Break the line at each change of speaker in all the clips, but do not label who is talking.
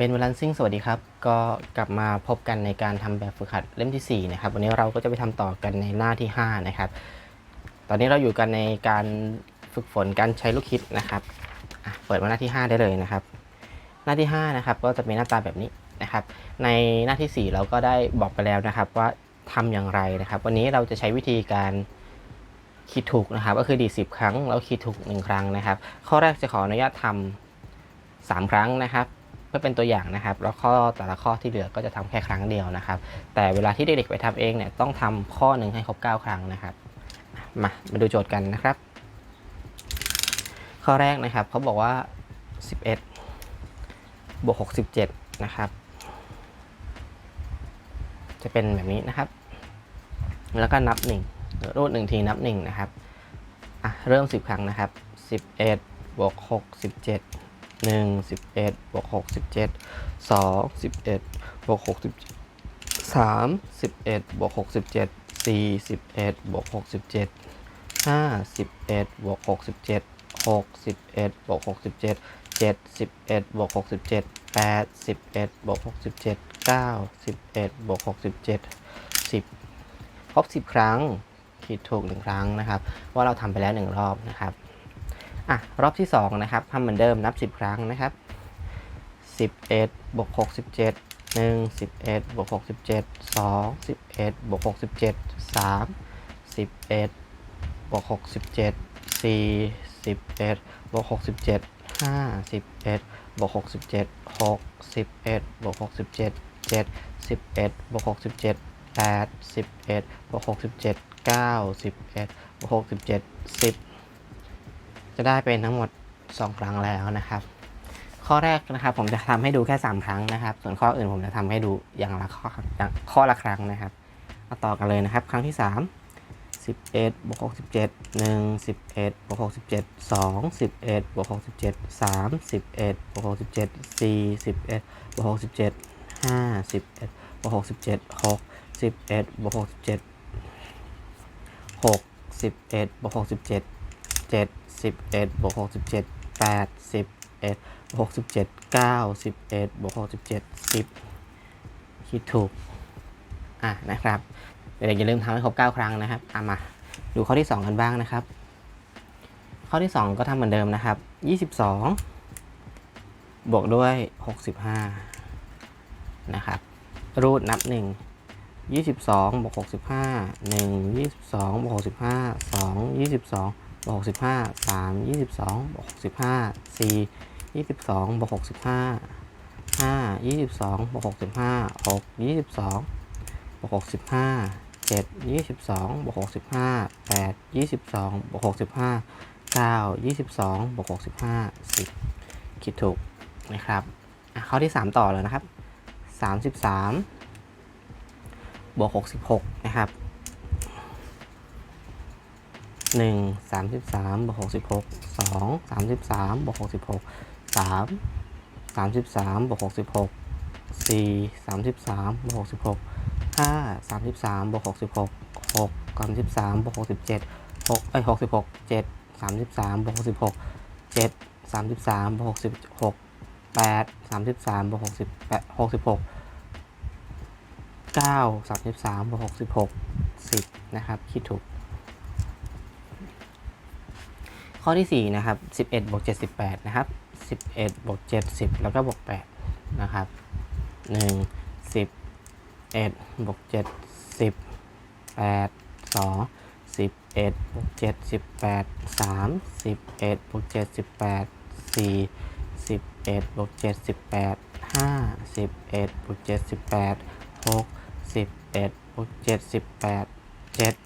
เป็นวลันซิ่งสวัสดีครับ ก็กลับมาพบกันในการทำแบบฝึกหัดเล่มที่ 4 นะครับ วันนี้เราก็จะไปทำต่อกันในหน้าที่ 5 นะครับ ตอนนี้เราอยู่กันในการฝึกฝนการใช้ลูกคิดนะครับเปิดมาหน้าที่ 5 ได้เลยนะครับ หน้าที่ 5 นะครับ ก็จะเป็นหน้าตาแบบนี้นะครับ ในหน้าที่ 4 เราก็ได้บอกไปแล้วนะครับ ว่าทำอย่างไรนะครับ วันนี้เราจะใช้วิธีการคิดถูกนะครับ ก็คือดี10 ครั้งแล้วคิดถูก 1 ครั้งนะครับ ข้อแรกจะขออนุญาตทำ3ครั้งนะครับ เพื่อเป็นตัวอย่างนะครับ แล้วข้อแต่ละข้อที่เหลือก็จะทำแค่ครั้งเดียวนะครับ แต่เวลาที่เด็กๆไปทำเองเนี่ยต้องทำข้อหนึ่งให้ครบ 9 ครั้งนะครับ มามาดูโจทย์กันนะครับ ข้อแรกนะครับเขาบอกว่า 11 บวก 67 นะครับ จะเป็นแบบนี้นะครับ แล้วก็นับ1รูด1ทีนับ1นะครับอะเริ่ม 10 ครั้งนะครับ 11บวก67 หนึ่งสิบเอ็ดบวกหกสิบเจ็ดสองสิบเอ็ดบวกหกสิบสามสิบเอ็ดบวกหกสิบเจ็ดสี่สิบเอ็ดบวกหกสิบเจ็ดห้าสิบเอ็ดบวกหกสิบเจ็ดหกสิบเอ็ดบวกหกสิบเจ็ดเจ็ดสิบเอ็ดบวกหกสิบเจ็ดแปดสิบเอ็ดบวกหกสิบเจ็ดเก้าสิบเอ็ดบวกหกสิบเจ็ดสิบครบสิบครั้งคิดถูกหนึ่งครั้งนะครับ ว่าเราทำไปแล้วหนึ่งรอบนะครับ อะรอบที่2นะครับทำเหมือนเดิมนับ 10 ครั้งนะครับ 11บวก67 1 11บวก67 2 11บวก67 3 11บวก67 4 11บวก67 5 11บวก67 6 11บวก67 7 11บวก67 8 11บวก67 9 11บวก67 10 จะได้เป็นทั้งหมด 2 ครั้งแล้วนะครับ ข้อแรกนะครับ ผมจะทำให้ดูแค่ 3 ครั้งนะครับ ส่วนข้ออื่นผมจะทำให้ดูอย่างละข้ออข้อละครั้งนะครับมาต่อกันเลยนะครับ ครั้งที่ 3 11บวก67 1 11บวก67 2 11บวก67 3 11บวก67 4 11บวก67 5 11บวก67 6 11บวก67 6 11บวก67เจ็ด สิบเอ็ดบวกหกสิบเจ็ดแปดสิบเอ็ดบวกหกสิบเจ็ดเก้าสิบเอ็ดบวกหกสิบเจ็ดสิบคิดถูก อะนะครับเด็กๆอย่าลืมทำให้ครบเก้าครั้งนะครับอะมาดูข้อที่สองกันบ้างนะครับ ข้อที่สองก็ทำเหมือนเดิมนะครับยี่สิบสองบวกด้วยหกสิบห้านะครับรูดนับหนึ่งยี่สิบสองบวกหกสิบห้าหนึ่งยี่สิบสองบวกหกสิบห้าสองยี่สิบสอง วกหกสิบห้าสามยี่สิบสองบวกหกสิบห้าสี่ยี่สิบสองบวกหกสิบห้าห้ายี่สิบสองบวกหกสิบห้าหกยี่สิบสองบวกหกสิบห้าเจ็ดยี่สิบสองบวกหกสิบห้าแปดยี่สิบสองบวกหกสิบห้าเก้ายี่สิบสองบวกหกสิบห้าสิบคิดถูกนะครับข้อที่สามต่อเลยนะครับสามสิบสามบวกหกสิบหกนะครับ หนึ่งสามสิบสามบวกหกสิบหกสองสามสิบสามบวกหกสิบหกสามสามสิบสามบวกหกสิบหกสี่สามสิบสามบวกหกสิบหกห้าสามสิบสามบวกหกสิบหกหกสามสิบสามบวกหกสิบเจ็ดหกไอหกสิบหกเจ็ดสามสิบสามบวกหกสิบหกเจ็ดสามสิบสามบวกหกสิบหกแปดสามสิบสามบวกหกสิบแปดหกสิบหกเก้าสามสิบสามบวกหกสิบหกสิบนะครับ คิดถูก ข้อที่ 4 นะครับ 11บวก78 นะครับ 11บวก70 แล้วก็บวก8นะครับ 1 11บวก70 8 2 11บวก78 3 11บวก78 4 11บวก78 5 11บวก78 6 11บวก78 7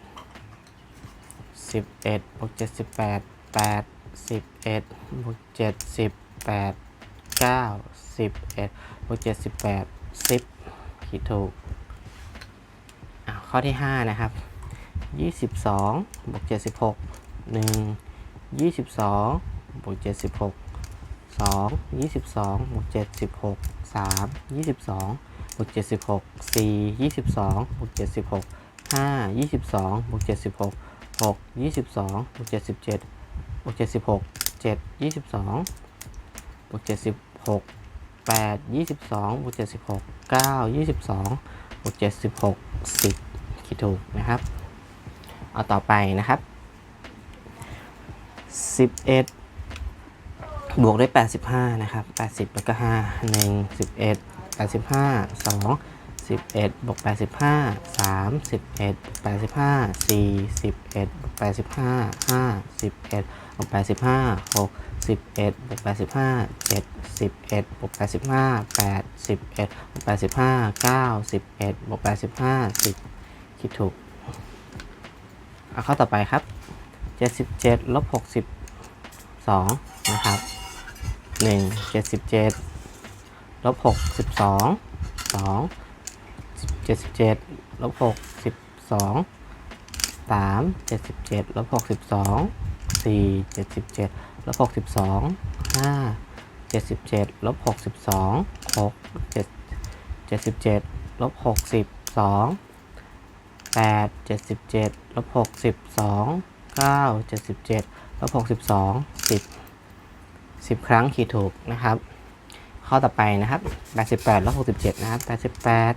11บวก78 แปดสิบเอ็ดบวกเจ็ดสิบแปดเก้าสิบเอ็ดบวกเจ็ดสิบแปดสิบคิดถูกอ่าข้อที่ห้านะครับยี่สิบสองบวกเจ็ดสิบหกหนึ่งยี่สิบสองบวกเจ็ดสิบหกสองยี่สิบสองบวกเจ็ดสิบหกสามยี่สิบสองบวกเจ็ดสิบหกสี่ยี่สิบสองบวกเจ็ดสิบหกห้ายี่สิบสองบวกเจ็ดสิบหกหกยี่สิบสองบวกเจ็ดสิบเจ็ด บวกเจ็ดสิบหกเจ็ดยี่สิบสองบวกเจ็ดสิบหกแปดยี่สิบสองบวกเจ็ดสิบหกเก้ายี่สิบสองบวกเจ็ดสิบหกสิบคิดถูกนะครับ เอาต่อไปนะครับสิบเอ็ดบวกด้วยแปดสิบห้านะครับแปดสิบแล้วก็ห้าหนึ่งสิบเอ็ดแปดสิบห้าสอง สิบเอ็ดบวกแปดสิบห้าสามสิบเอ็ดบวกแปดสิบห้าสี่สิบเอ็ดบวกแปดสิบห้าห้าสิบเอ็ดบวกแปดสิบห้าหกสิบเอ็ดบวกแปดสิบห้าเจ็ดสิบเอ็ดบวกแปดสิบห้าแปดสิบเอ็ดบวกแปดสิบห้าเก้าสิบเอ็ดบวกแปดสิบห้าสิบคิดถูกเอาข้อต่อไปครับเจ็ดสิบเจ็ดลบหกสิบสองนะครับหนึ่งเจ็ดสิบเจ็ดลบหกสิบสองสอง เจ็ดสิบเจ็ดลบหกสิบสองสามเจ็ดสิบเจ็ดลบหกสิบสองสี่เจ็ดสิบเจ็ดลบหกสิบสองห้าเจ็ดสิบเจ็ดลบหกสิบสองหกเจ็ดเจ็ดสิบเจ็ดลบหกสิบสองแปดเจ็ดสิบเจ็ดลบหกสิบสองเก้าเจ็ดสิบเจ็ดลบหกสิบสองสิบสิบครั้งขีดถูกนะครับ ข้อต่อไปนะครับแปดสิบแปดลบหกสิบเจ็ดนะครับแปดสิบแปด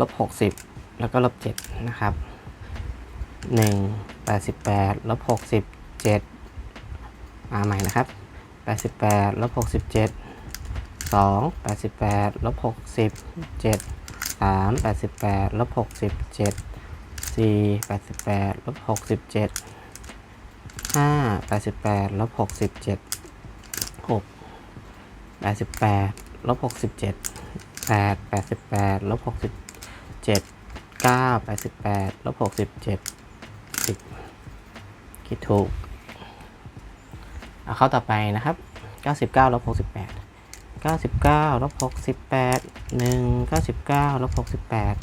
ลบหกสิบแล้วก็ลบเจ็ดนะครับหนึ่งแปดสิบแปดลบหกสิบเจ็ดมาใหม่นะครับแปดสิบแปดลบหกสิบเจ็ดสองแปดสิบแปดลบหกสิบเจ็ดสามแปดสิบแปดลบหกสิบเจ็ดสี่แปดสิบแปดลบหกสิบเจ็ดห้าแปดสิบแปดลบหกสิบเจ็ดหกแปดสิบแปดลบหกสิบเจ็ดแปดแปดสิบแปดลบหกสิบ เจ็ดเก้าแปดสิบแปดลบหกสิบเจ็ดสิบคิดถูก เอาเข้าต่อไปนะครับเก้าสิบเก้าลบหกสิบแปดเก้าสิบเก้าลบหกสิบแปดหนึ่งเก้าสิบเก้าลบหกสิบแปด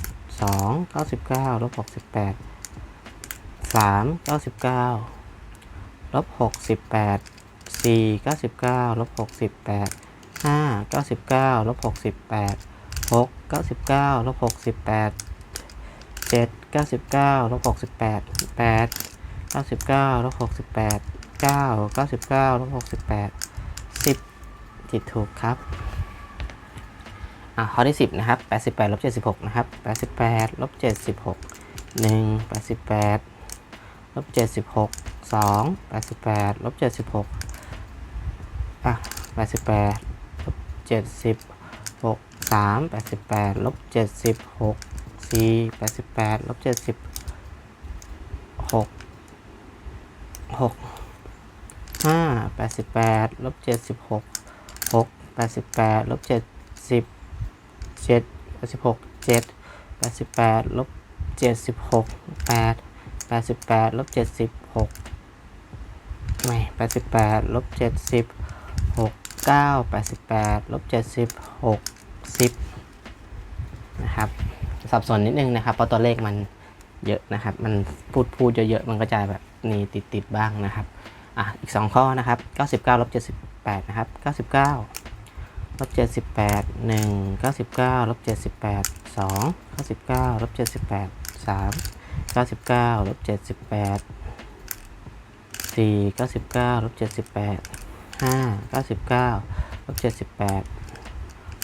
สองเก้าสิบเก้าลบหกสิบแปดสามเก้าสิบเก้าลบหกสิบแปดสี่เก้าสิบเก้าลบหกสิบแปดห้าเก้าสิบเก้าลบหกสิบแปดหก 99ลบ68 7 99ลบ68 8 99ลบ68 9 99ลบ68 10ผิตถูกครับ อะข้อที่ 10 นะครับ 88ลบ76 นะครับ 88ลบ76 1 88ลบ76 2 88ลบ76อะ88ลบ70 สามแปดสิบแปดลบเจ็ดสิบหกสี่แปดสิบแปดลบเจ็ดสิบหกหกห้าแปดสิบแปดลบเจ็ดสิบหกหกแปดสิบแปดลบเจ็ดสิบเจ็ดแปดสิบหกเจ็ดแปดสิบแปดลบเจ็ดสิบหกแปดแปดสิบแปดลบเจ็ดสิบหกไม่แปดสิบแปดลบเจ็ดสิบหกเก้าแปดสิบแปดลบเจ็ดสิบหก สิบนะครับสับสนนิดนึงนะครับเพราะตัวเลขมันเยอะนะครับ มันพูดพูดเยอะๆมันก็จะแบบมีติดติดบ้างนะครับอะอีกสองข้อนะครับเก้าสิบเก้าลบเจ็ดสิบแปดนะครับ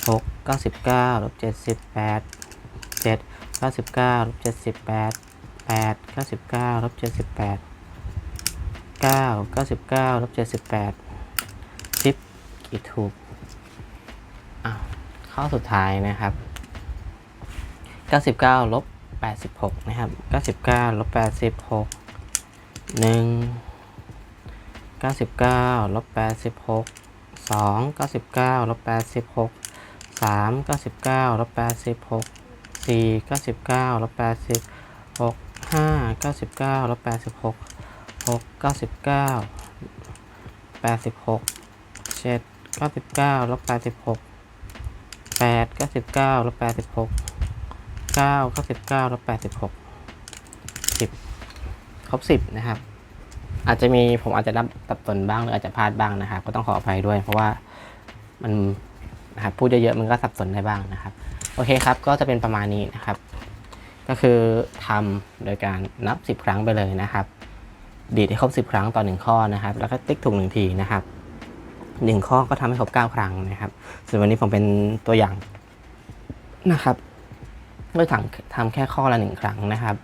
หกเก้าสิบเก้าลบเจ็ดสิบแปดหนึ่งเก้าสิบเก้าลบเจ็ดสิบแปดสองเก้าสิบเก้าลบเจ็ดสิบแปดสาเก้าสิบเก้าลบเจ็ดสิบแปดสิบกี่ถูกเก้าสิบเก้าลบเจ็ดสิบแปดห้าเก้าสิบเก้าลบเจ็ดสิบแปดหกเก้าสิบเก้าลบเจ็ดสิบแปดเจ็ดเก้าสิบเก้าลบเจ็ดสิบแป ดแปดเก้าสิบเก้าลบเจ็ดสิบแปดเก้าเก้าสิบเก้าลบแปดสิบหกี่ถูกอะข้อสุดท้ายนะครับ99ลบ86นะครับ99ลบ86 1 99ลบ86 2 99ลบ86 3 99ลบ86 4 99ลบ86 5 99ลบ86 6 99 86 7 99ลบ86แปดเก้าสิบเก้าลบแปดสิบหกเก้าเก้าสิบเก้าลบแปดสิบหกสิบครบสิบนะครับ อาจจะมีผมอาจจะนับตัดตนบ้างหรืออาจจะพลาดบ้างนะครับ ก็ต้องขออภัยด้วย เพราะว่ามัน นะครับพูดเยอะๆมันก็สับสนได้บ้างนะครับ โอเคครับก็จะเป็นประมาณนี้นะครับ ก็คือทำโดยการนับ 10 ครั้งไปเลยนะครับ ดีดให้ครบ 10 ครั้งต่อ 1 ข้อนะครับ แล้วก็ติ๊กถูกหนึ่งทีนะครับหนึ่งข้อก็ทำให้ครบเก้าครั้งนะครับ ส่วนวันนี้ผมเป็นตัวอย่างนะครับด้วยทำทำแค่ข้อละหนึ่งครั้งนะครับ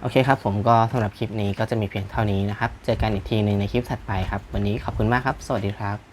โอเคครับ ผมก็สำหรับคลิปนี้ก็จะมีเพียงเท่านี้นะครับ เจอกันอีกทีหนึ่งในคลิปถัดไปครับ วันนี้ขอบคุณมากครับ สวัสดีครับ